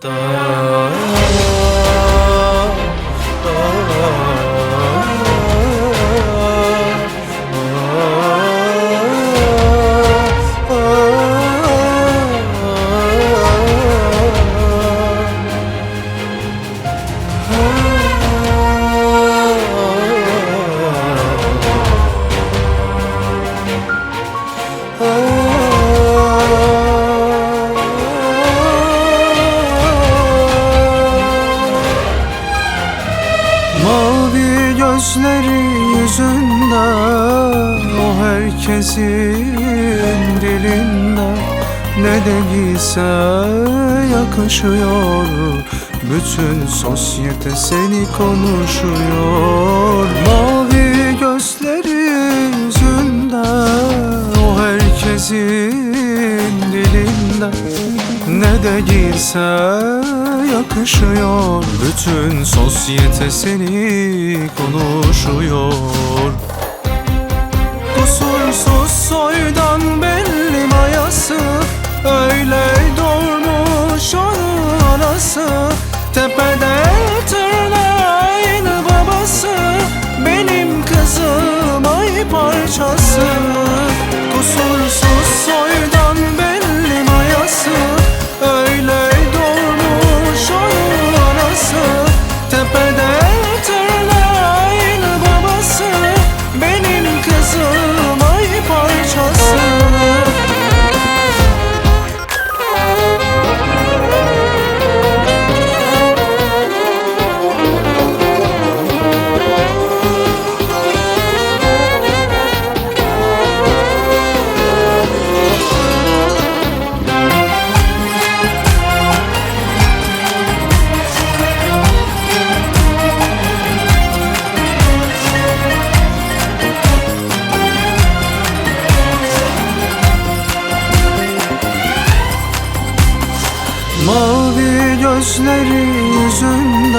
Mavi yüzünde O herkesin dilinde. Ne de giyse yakışıyor Bütün sosyete seni konuşuyor. Mavi gözleri yüzünde O herkesin dilinde. Ne de giyse yakışıyor. Bütün sosyete seni konuşuyor. Kusursuz soydan belli mayası Öyle doğmuş onun anası. Tepede gözleri yüzünde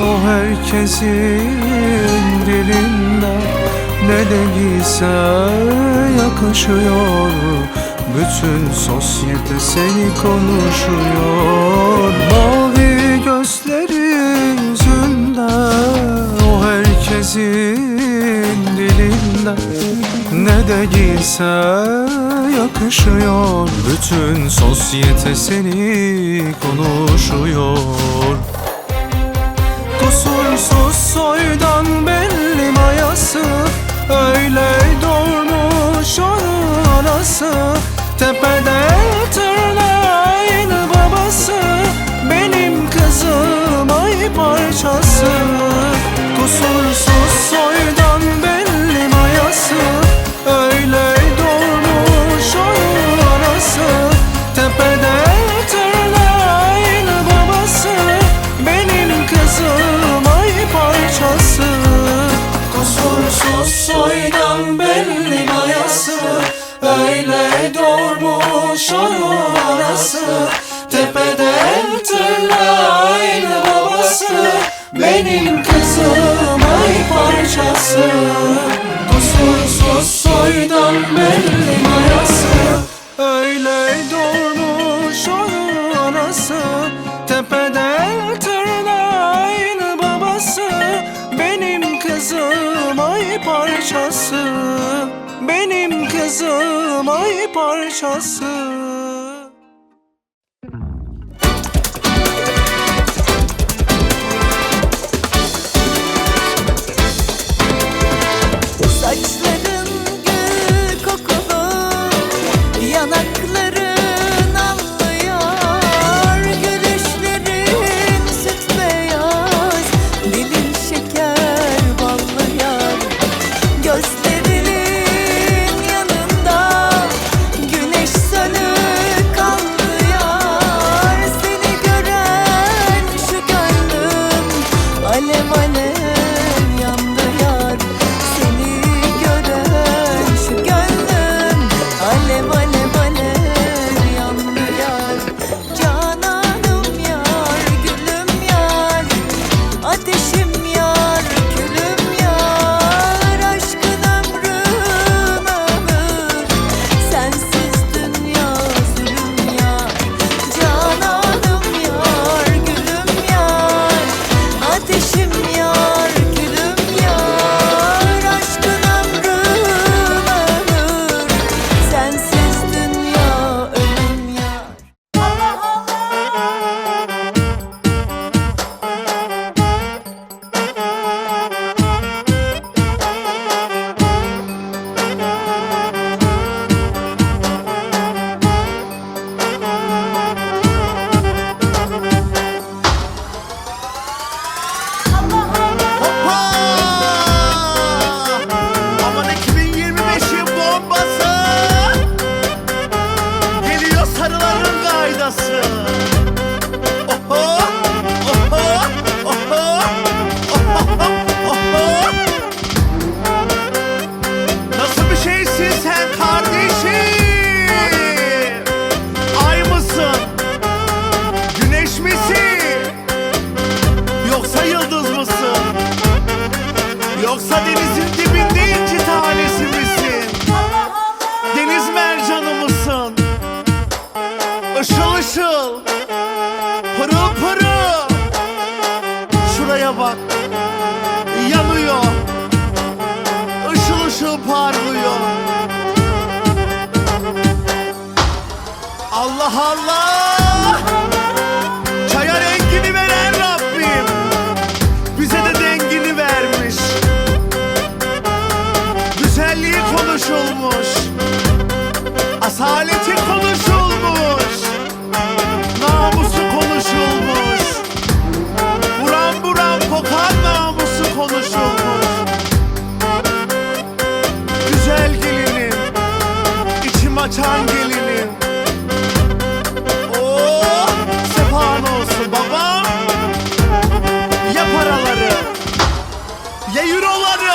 O herkesin dilinde. Ne de yakışıyor Bütün sosyete seni konuşuyor. Mavi gözleri yüzünde O herkesin dilinde Ne de giyse yakışıyor. Bütün sosyete seni konuşuyor. Kusursuz soydan belli mayası Öyle doğmuş onun anası. Tepede tırnağı aynı babası Benim kızım ay parçası. Kusursuz soydan Benim kızım ay parçası. Kusursuz soydan belli mayası. Öyle doğmuş onun anası. Tepede tırnağı aynı babası. Benim kızım ay parçası. Benim kızım ay parçası başı parlıyor Allah Allah. vatan gelinim Oh, sefan olsun babam Ya paraları Ya euroları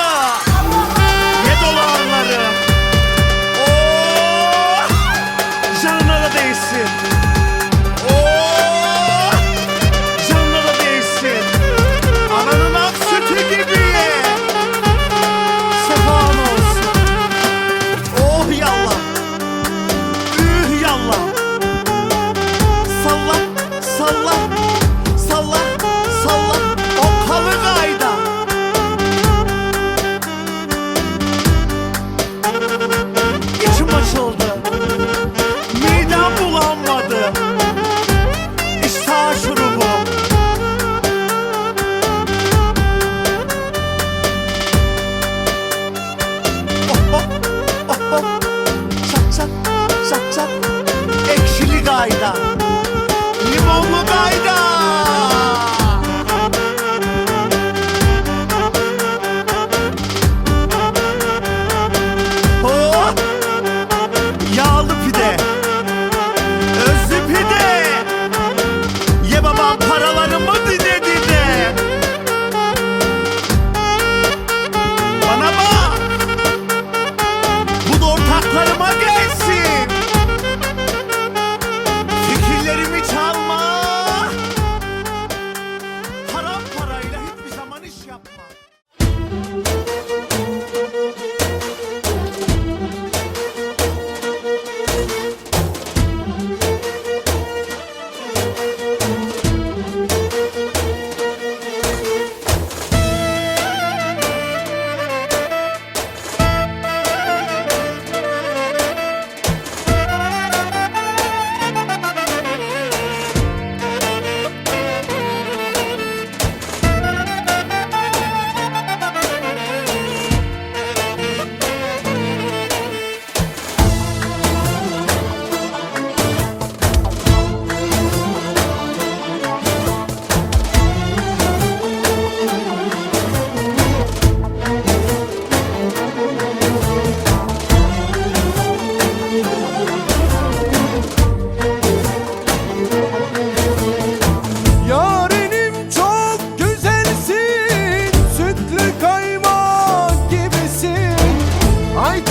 Ay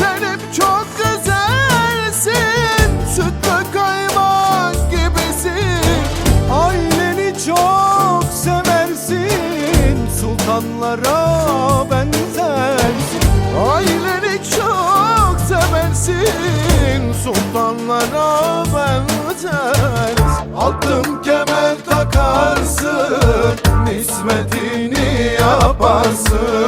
çok güzelsin. Süt kaymak gibisin. Aileni çok seversin. Sultanlara benzersin. Aileni çok seversin. Sultanlara benzersin. Altın kemer takarsın. Nismetini yaparsın.